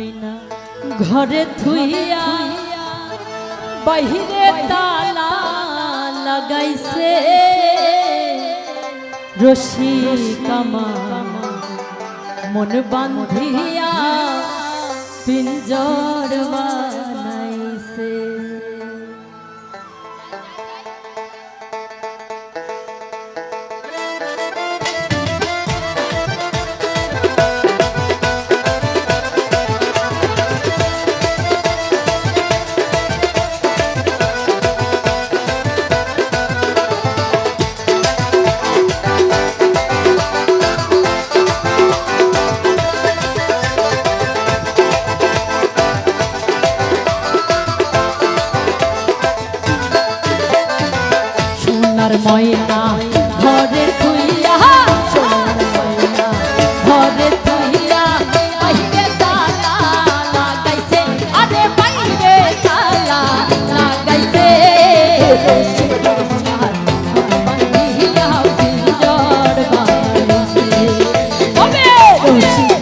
ময়না ঘরে থুইয়া বাহিরে তালা লাগাইছে। রশি কামা মন বান্ধিয়া পিঞ্জর মা ময়না ঘরে তুইয়া ময়না ঘরে তুইয়া বাইরে তালা লাগাইছে আরে বাইরে তালা লাগাইছে রশিদ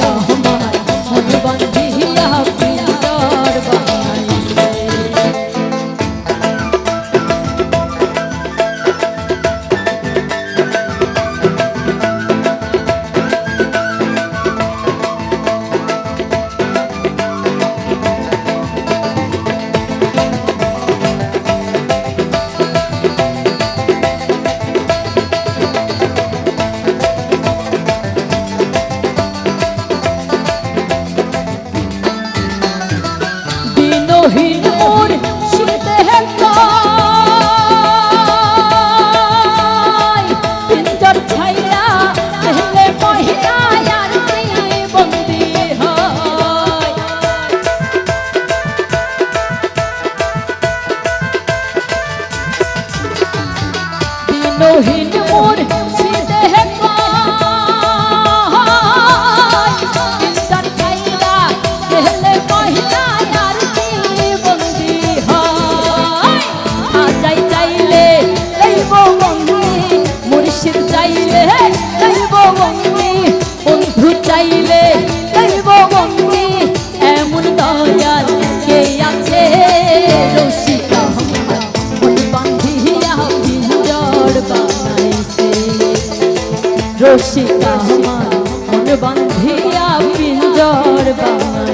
রসিকা আমার মন বান্ধিয়া পিঞ্জর বাংলা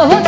Oh,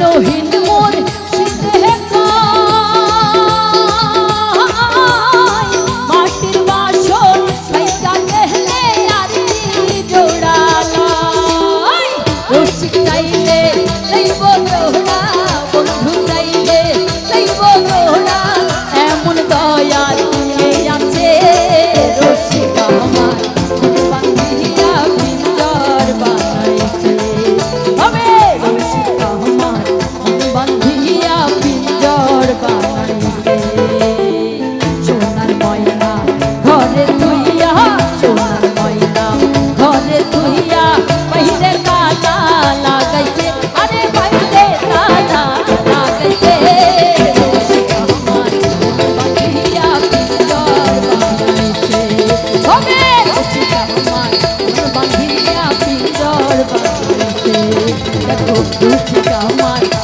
নহিন মোর দুঃখিত আমার।